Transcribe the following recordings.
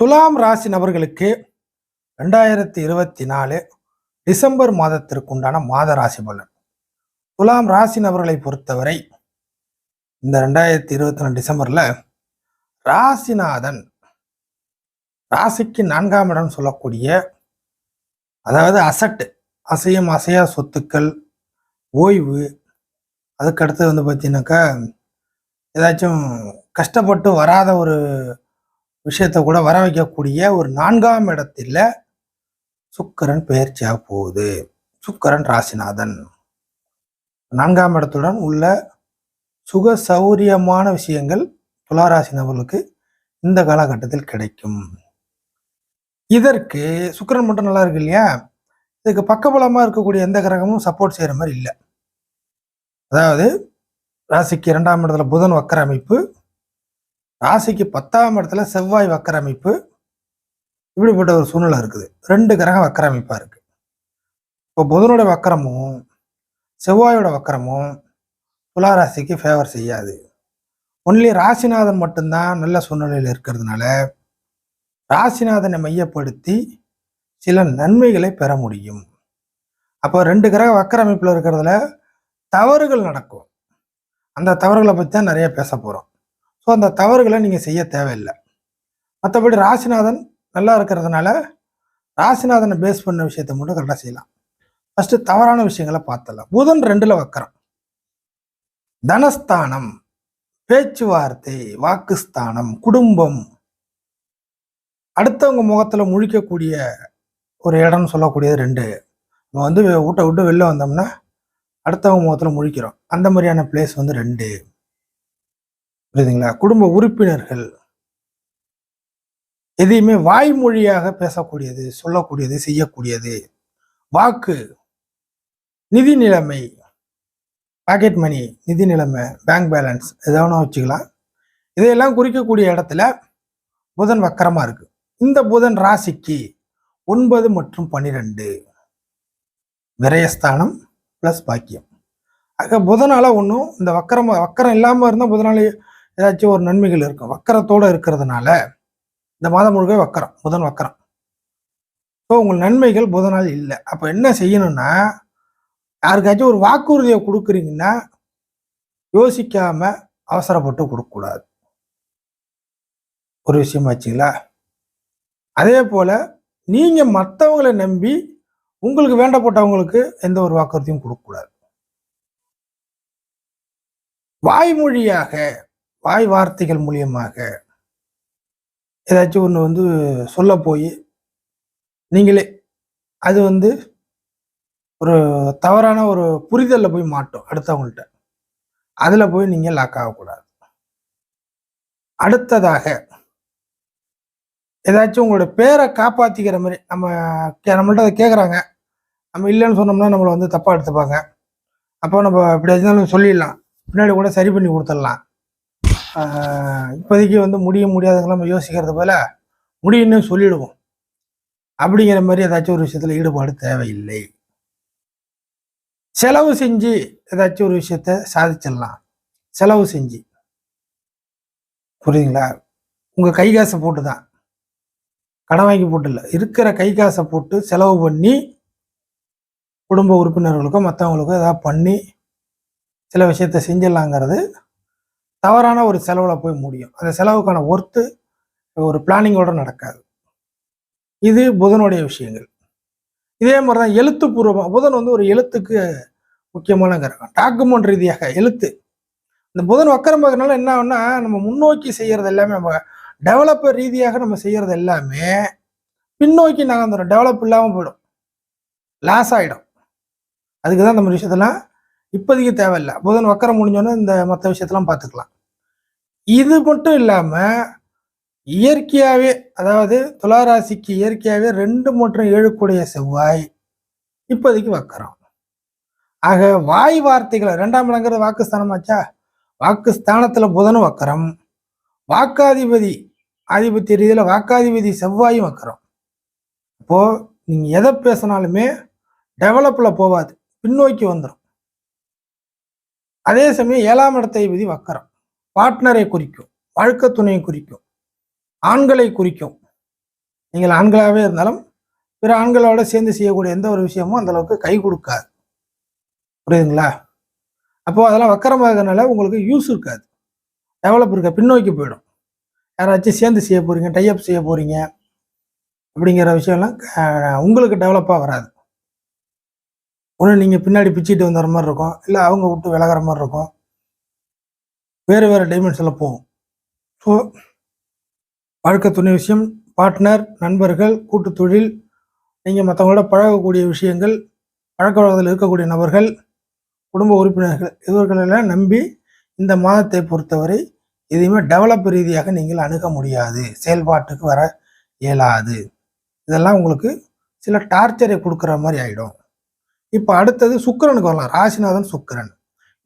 துலாம் ராசி நபர்களுக்கு ரெண்டாயிரத்தி இருபத்தி நாலு டிசம்பர் மாதத்திற்கு உண்டான மாத ராசி பலன். துலாம் ராசி நபர்களை பொறுத்தவரை இந்த ரெண்டாயிரத்தி இருபத்தி நாலு டிசம்பர்ல ராசிநாதன் ராசிக்கு நான்காம் இடம் சொல்லக்கூடிய அதாவது அசட்டு அசையும் அசையா சொத்துக்கள் ஓய்வு அதுக்கடுத்து வந்து பார்த்தீங்கன்னாக்கா ஏதாச்சும் கஷ்டப்பட்டு வராத ஒரு விஷயத்தை கூட வர வைக்கக்கூடிய ஒரு நான்காம் இடத்துல சுக்கரன் பெயர்ச்சியாக போகுது. சுக்கரன் ராசிநாதன். நான்காம் இடத்துடன் உள்ள சுக சௌரியமான விஷயங்கள் துளாராசி நபர்களுக்கு இந்த காலகட்டத்தில் கிடைக்கும். இதற்கு சுக்கிரன் மட்டும் நல்லா இருக்கு இல்லையா? இதுக்கு பக்கபலமாக இருக்கக்கூடிய எந்த கிரகமும் சப்போர்ட் செய்கிற மாதிரி இல்லை. அதாவது ராசிக்கு இரண்டாம் இடத்துல புதன் வக்கர அமைப்பு ராசிக்கு பத்தாம் இடத்துல செவ்வாய் வக்கர அமைப்பு இப்படிப்பட்ட ஒரு சூழ்நிலை இருக்குது. ரெண்டு கிரகம் வக்கர இருக்குது இப்போ புதனோட வக்கரமும் செவ்வாயோட வக்கரமும் துளாராசிக்கு ஃபேவர் செய்யாது. ஒன்லி ராசிநாதன் மட்டும்தான் நல்ல சூழ்நிலையில் இருக்கிறதுனால ராசிநாதனை மையப்படுத்தி சில நன்மைகளை பெற முடியும். அப்போ ரெண்டு கிரக வக்கர அமைப்பில் இருக்கிறதுல தவறுகள் நடக்கும். அந்த தவறுகளை பற்றி தான் நிறைய பேச போகிறோம் ஸோ அந்த தவறுகளை நீங்கள் செய்ய தேவையில்லை. மற்றபடி ராசிநாதன் நல்லா இருக்கிறதுனால ராசிநாதனை பேஸ் பண்ண விஷயத்த மட்டும் கரெக்டாக செய்யலாம். ஃபஸ்ட்டு தவறான விஷயங்களை பார்த்துடலாம். புதன் ரெண்டில் வக்கரம். தனஸ்தானம் பேச்சுவார்த்தை வாக்குஸ்தானம் குடும்பம். அடுத்தவங்க முகத்தில் முழிக்கக்கூடிய ஒரு இடம்னு சொல்லக்கூடியது ரெண்டு. நம்ம வந்து வீட்டை விட்டு வெளில வந்தோம்னா அடுத்தவங்க முகத்தில் முழிக்கிறோம். அந்த மாதிரியான பிளேஸ் வந்து ரெண்டு. புரியுதுங்களா? குடும்ப உறுப்பினர்கள். எதையுமே வாய்மொழியாக பேசக்கூடியது சொல்லக்கூடியது செய்யக்கூடியது. வாக்கு நிதி நிலைமை பாக்கெட் மணி நிதி நிலைமை பேங்க் பேலன்ஸ் எதாவது வச்சுக்கலாம். இதையெல்லாம் குறிக்கக்கூடிய இடத்துல புதன் வக்கரமாக இருக்குது இந்த புதன் ராசிக்கு ஒன்பது மற்றும் பன்னிரெண்டு விரயஸ்தானம் ப்ளஸ் பாக்கியம். ஆக புதனால ஒன்றும் இந்த வக்கரம் வக்கரம் இல்லாமல் இருந்தால் புதனாலே ஏதாச்சும் ஒரு நன்மைகள் இருக்கும். வக்கரத்தோடு இருக்கிறதுனால இந்த மாதம் முழுக்க வக்கரம் புதன் வக்கரம். ஸோ உங்கள் நன்மைகள் புதனால் இல்லை. அப்போ என்ன செய்யணும்னா யாருக்காச்சும் ஒரு வாக்குறுதியை கொடுக்குறீங்கன்னா யோசிக்காம அவசரப்பட்டு கொடுக்கக்கூடாது. ஒரு விஷயம் வச்சுங்களா? அதே போல் நீங்கள் மற்றவங்களை நம்பி உங்களுக்கு வேண்டப்பட்டவங்களுக்கு எந்த ஒரு வாக்குறுதியும் கொடுக்கக்கூடாது. வாய்மொழியாக வாய் வார்த்தைகள் மூலியமாக ஏதாச்சும் ஒன்று வந்து சொல்ல போய் நீங்களே அது வந்து ஒரு தவறான ஒரு புரிதலில் போய் மாட்டோம் அடுத்தவங்கள்ட்ட. அதில் போய் நீங்கள் லாக் ஆகக்கூடாது. அடுத்ததாக ஏதாச்சும் உங்களோட பேரை காப்பாற்றிக்கிற மாதிரி நம்ம கே- நம்மள்ட்ட அதை கேட்குறாங்க நம்ம இல்லைன்னு சொன்னோம்னா நம்மளை வந்து தப்பாக எடுத்துப்பாங்க. அப்போ நம்ம இப்படி இருந்தாலும் சொல்லிடலாம். பின்னாடி கூட சரி பண்ணி கொடுத்துடலாம். இப்போதைக்கு வந்து முடிய முடியாதவங்களாம் நம்ம யோசிக்கிறது போல முடியும்னு சொல்லிடுவோம். அப்படிங்கிற மாதிரி ஏதாச்சும் ஒரு விஷயத்தில் ஈடுபாடு தேவையில்லை. செலவு செஞ்சு ஏதாச்சும் ஒரு விஷயத்த சாதிச்சிடலாம். செலவு செஞ்சு. புரியுதுங்களா? உங்கள் கை காசை போட்டு தான் கடன் வாங்கி போட்டு இல்லை இருக்கிற கை காசை போட்டு செலவு பண்ணி குடும்ப உறுப்பினர்களுக்கும் மற்றவங்களுக்கும் ஏதாவது பண்ணி சில விஷயத்த செஞ்சிடலாங்கிறது தவறான ஒரு செலவில் போய் முடியும். அந்த செலவுக்கான ஒர்த்து ஒரு பிளானிங்கோட நடக்காது. இது புதனுடைய விஷயங்கள். இதே மாதிரி தான் எழுத்துப்பூர்வமாக புதன் வந்து ஒரு எழுத்துக்கு முக்கியமான கிரகம். டாக்குமெண்ட் ரீதியாக எழுத்து. இந்த புதன் வக்கரம் பார்க்கறதுனால என்ன ஆகும்னா நம்ம முன்னோக்கி செய்கிறது எல்லாமே நம்ம டெவலப்பர் ரீதியாக நம்ம செய்கிறது எல்லாமே பின்னோக்கி நகர்ந்துடும் டெவலப் இல்லாமல் போயிடும். லாஸ் ஆகிடும் அதுக்கு தான் நம்ம விஷயத்தெல்லாம் இப்போதைக்கு தேவையில்லை. புதன் வக்கரம் முடிஞ்சோன்னே இந்த மற்ற விஷயத்தெல்லாம் பார்த்துக்கலாம். இது மட்டும் இல்லாமல் இயற்கையாகவே அதாவது துளாராசிக்கு இயற்கையாகவே ரெண்டு மற்றும் ஏழுக்குடைய செவ்வாய் இப்போதைக்கு வைக்கிறோம் ஆக வாய் வார்த்தைகளை ரெண்டாம் இடங்கிறது வாக்குஸ்தானமாச்சா? வாக்குஸ்தானத்தில் புதனும் வக்கரம். வாக்காதிபதி ஆதிபத்திய ரீதியில் வாக்காதிபதி செவ்வாயும் வக்கரம். இப்போது நீங்கள் எதை பேசினாலுமே டெவலப்பில் போகாது பின்னோக்கி வந்துடும் அதே சமயம் ஏழாம் இடத்தை விதி வக்கரம். பார்ட்னரை குறிக்கும் வாழ்க்கை துணையை குறிக்கும் ஆண்களை குறிக்கும். நீங்கள் ஆண்களாகவே இருந்தாலும் பிற ஆண்களோட சேர்ந்து செய்யக்கூடிய எந்த ஒரு விஷயமும் அந்த அளவுக்கு கை கொடுக்காது. புரியுதுங்களா? அப்போது அதெல்லாம் வக்கரமாகனால உங்களுக்கு யூஸ் இருக்காது. டெவலப் இருக்க பின்னோக்கி போயிடும். யாராச்சும் சேர்ந்து செய்ய போகிறீங்க டைஅப் செய்ய போகிறீங்க அப்படிங்கிற விஷயம்லாம் உங்களுக்கு டெவலப்பாக வராது. ஒன்று நீங்கள் பின்னாடி பிச்சுட்டு வந்துடுற மாதிரி இருக்கும். இல்லை அவங்க விட்டு விலகிற மாதிரி இருக்கும். வேறு வேறு டைமென்ஷனில் போகும் ஸோ வாழ்க்கை துணை விஷயம் பார்ட்னர் நண்பர்கள் கூட்டு தொழில் நீங்கள் மற்றவங்களோட பழகக்கூடிய விஷயங்கள் பழக்க வழக்கத்தில் இருக்கக்கூடிய நபர்கள் குடும்ப உறுப்பினர்கள் இவர்களெல்லாம் நம்பி இந்த மாதத்தை பொறுத்தவரை எதையுமே டெவலப் ரீதியாக நீங்கள் அணுக முடியாது. செயல்பாட்டுக்கு வர இயலாது. இதெல்லாம் உங்களுக்கு சில டார்ச்சரை கொடுக்குற மாதிரி ஆகிடும் இப்போ அடுத்தது சுக்கிரனுக்கு வரலாம். ராசிநாதன் சுக்கிரன்.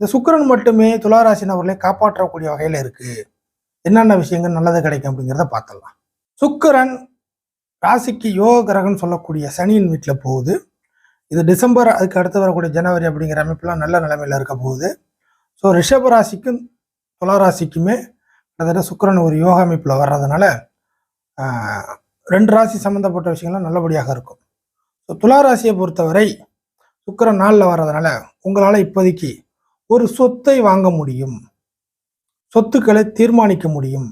இந்த சுக்கரன் மட்டுமே துளாராசி நபர்களை காப்பாற்றக்கூடிய வகையில் இருக்கு. என்னென்ன விஷயங்கள் நல்லது கிடைக்கும் அப்படிங்கிறத பார்த்துடலாம். சுக்கிரன் ராசிக்கு யோக கிரகம்னு சொல்லக்கூடிய சனியின் வீட்டில் போகுது. இது டிசம்பர் அதுக்கு அடுத்து வரக்கூடிய ஜனவரி அப்படிங்கிற அமைப்புலாம் நல்ல நிலைமையில் இருக்க போகுது. ஸோ ரிஷப ராசிக்கும் துளாராசிக்குமே கிட்டத்தட்ட சுக்கிரன் ஒரு யோக அமைப்பில் வர்றதுனால ரெண்டு ராசி சம்மந்தப்பட்ட விஷயங்கள்லாம் நல்லபடியாக இருக்கும். ஸோ துளாராசியை பொறுத்தவரை சுக்கிரன் நாளில் வர்றதுனால உங்களால் இப்போதைக்கு ஒரு சொத்தை வாங்க முடியும். சொத்துக்களை தீர்மானிக்க முடியும்.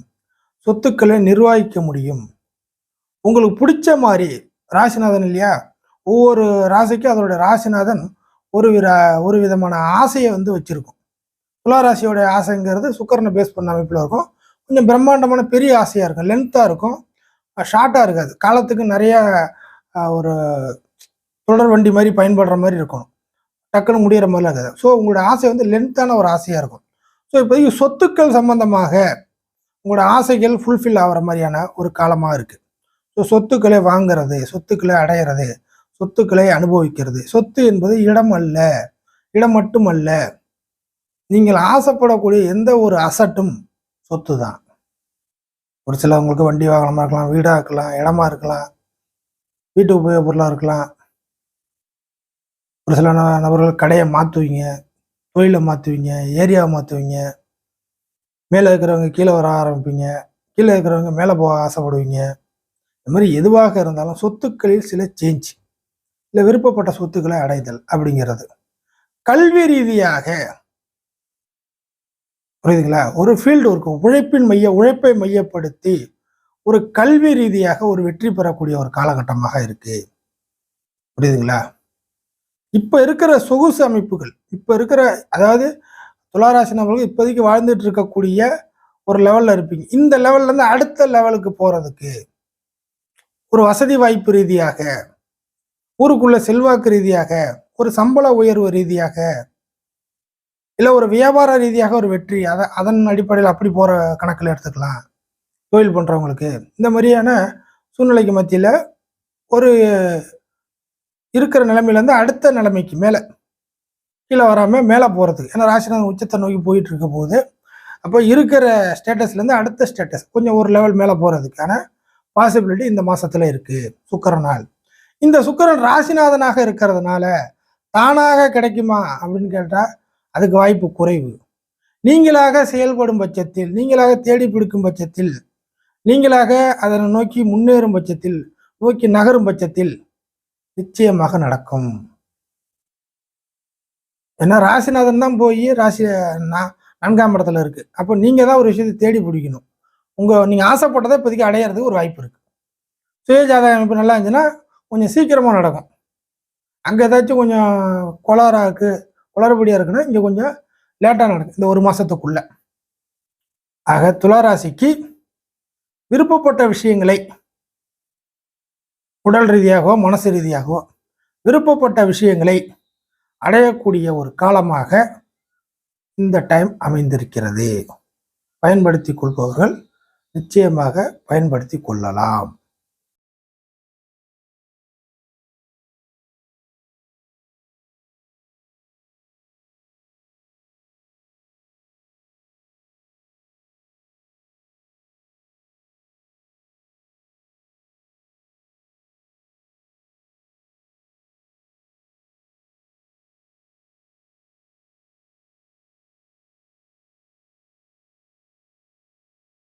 சொத்துக்களை நிர்வகிக்க முடியும். உங்களுக்கு பிடிச்ச மாதிரி ராசிநாதன் இல்லையா? ஒவ்வொரு ராசிக்கும் அதனுடைய ராசிநாதன் ஒரு வித ஒரு விதமான ஆசையை வந்து வச்சுருக்கும். துளாராசியோடைய ஆசைங்கிறது சுக்கரனை பேஸ் பண்ண அமைப்பில் இருக்கும். கொஞ்சம் பிரம்மாண்டமான பெரிய ஆசையாக இருக்கும். லென்த்தாக இருக்கும். ஷார்ட்டாக இருக்காது. காலத்துக்கு நிறையா ஒரு தொடர் வண்டி மாதிரி பயன்படுற மாதிரி இருக்கணும். டக்குன்னு முடிகிற மாதிரிலாம் இருக்காது. ஸோ உங்களோட ஆசை வந்து லென்த்தான ஒரு ஆசையாக இருக்கும். ஸோ இப்போதைக்கு சொத்துக்கள் சம்பந்தமாக உங்களோட ஆசைகள் ஃபுல்ஃபில் ஆகிற மாதிரியான ஒரு காலமாக இருக்குது ஸோ சொத்துக்களை வாங்குறது சொத்துக்களை அடையிறது சொத்துக்களை அனுபவிக்கிறது சொத்து என்பது இடம் அல்ல இடம் மட்டுமல்ல நீங்கள் ஆசைப்படக்கூடிய எந்த ஒரு அசட்டும் சொத்து தான் ஒரு சிலவங்களுக்கு வண்டி வாகனமாக இருக்கலாம் வீடாக இருக்கலாம் இடமா இருக்கலாம் வீட்டு உபயோகப் பொருளாக இருக்கலாம் ஒரு சில நபர்கள் கடையை மாற்றுவீங்க தொழிலை மாற்றுவீங்க ஏரியாவை மாற்றுவீங்க மேலே இருக்கிறவங்க கீழே வர ஆரம்பிப்பீங்க கீழே இருக்கிறவங்க மேலே போக ஆசைப்படுவீங்க. இந்த மாதிரி எதுவாக இருந்தாலும் சொத்துக்களில் சில சேஞ்ச் இல்லை விருப்பப்பட்ட சொத்துக்களை அடைதல் அப்படிங்கிறது. கல்வி ரீதியாக புரியுதுங்களா? ஒரு ஃபீல்டு ஒர்க் உழைப்பின் மைய உழைப்பை மையப்படுத்தி ஒரு கல்வி ரீதியாக ஒரு வெற்றி பெறக்கூடிய ஒரு காலகட்டமாக இருக்கு. புரியுதுங்களா? இப்போ இருக்கிற சொகுசு அமைப்புகள் இப்போ இருக்கிற அதாவது துளாராசி நபர்கள் இப்போதைக்கு வாழ்ந்துட்டு இருக்கக்கூடிய ஒரு லெவலில் இருப்பீங்க. இந்த லெவல்லேருந்து அடுத்த லெவலுக்கு போகிறதுக்கு ஒரு வசதி வாய்ப்பு ரீதியாக ஊருக்குள்ள செல்வாக்கு ரீதியாக ஒரு சம்பள உயர்வு ரீதியாக இல்லை ஒரு வியாபார ரீதியாக ஒரு வெற்றி அதை அதன் அடிப்படையில் அப்படி போகிற கணக்கில் எடுத்துக்கலாம். தொழில் பண்ணுறவங்களுக்கு இந்த மாதிரியான சூழ்நிலைக்கு மத்தியில் ஒரு இருக்கிற நிலைமையிலேருந்து அடுத்த நிலைமைக்கு மேலே கீழே வராமல் மேலே போகிறது ஏன்னா ராசிநாதன் உச்சத்தை நோக்கி போயிட்டு இருக்க போது அப்போ இருக்கிற ஸ்டேட்டஸ்லேருந்து அடுத்த ஸ்டேட்டஸ் கொஞ்சம் ஒரு லெவல் மேலே போகிறதுக்கான பாசிபிலிட்டி இந்த மாதத்தில் இருக்குது சுக்கரனால். இந்த சுக்கரன் ராசிநாதனாக இருக்கிறதுனால தானாக கிடைக்குமா அப்படின்னு கேட்டால் அதுக்கு வாய்ப்பு குறைவு. நீங்களாக செயல்படும் பட்சத்தில் நீங்களாக தேடி பிடிக்கும் பட்சத்தில் நீங்களாக அதனை நோக்கி முன்னேறும் பட்சத்தில் நோக்கி நகரும் பட்சத்தில் நிச்சயமாக நடக்கும். ஏன்னா ராசிநாதன் தான் போய் ராசி நா- நான்காம் இடத்துல இருக்கு. அப்போ நீங்க தான் ஒரு விஷயத்தை தேடி பிடிக்கணும். உங்க நீங்க ஆசைப்பட்டதை இப்போதைக்கு அடையிறதுக்கு ஒரு வாய்ப்பு இருக்கு. சுயஜாதக அமைப்பு நல்லா இருந்துச்சுன்னா கொஞ்சம் சீக்கிரமா நடக்கும். அங்க ஏதாச்சும் கொஞ்சம் கொளாரா இருக்கு குளறுபடியா இருக்குன்னா இங்க கொஞ்சம் லேட்டா நடக்கும். இந்த ஒரு மாசத்துக்குள்ள. ஆக துளாராசிக்கு விருப்பப்பட்ட விஷயங்களை உடல் ரீதியாகவோ மனசு ரீதியாகவோ விருப்பப்பட்ட விஷயங்களை அடையக்கூடிய ஒரு காலமாக இந்த டைம் அமைந்திருக்கிறது. பயன்படுத்தி கொள்பவர்கள் நிச்சயமாக பயன்படுத்தி கொள்ளலாம்.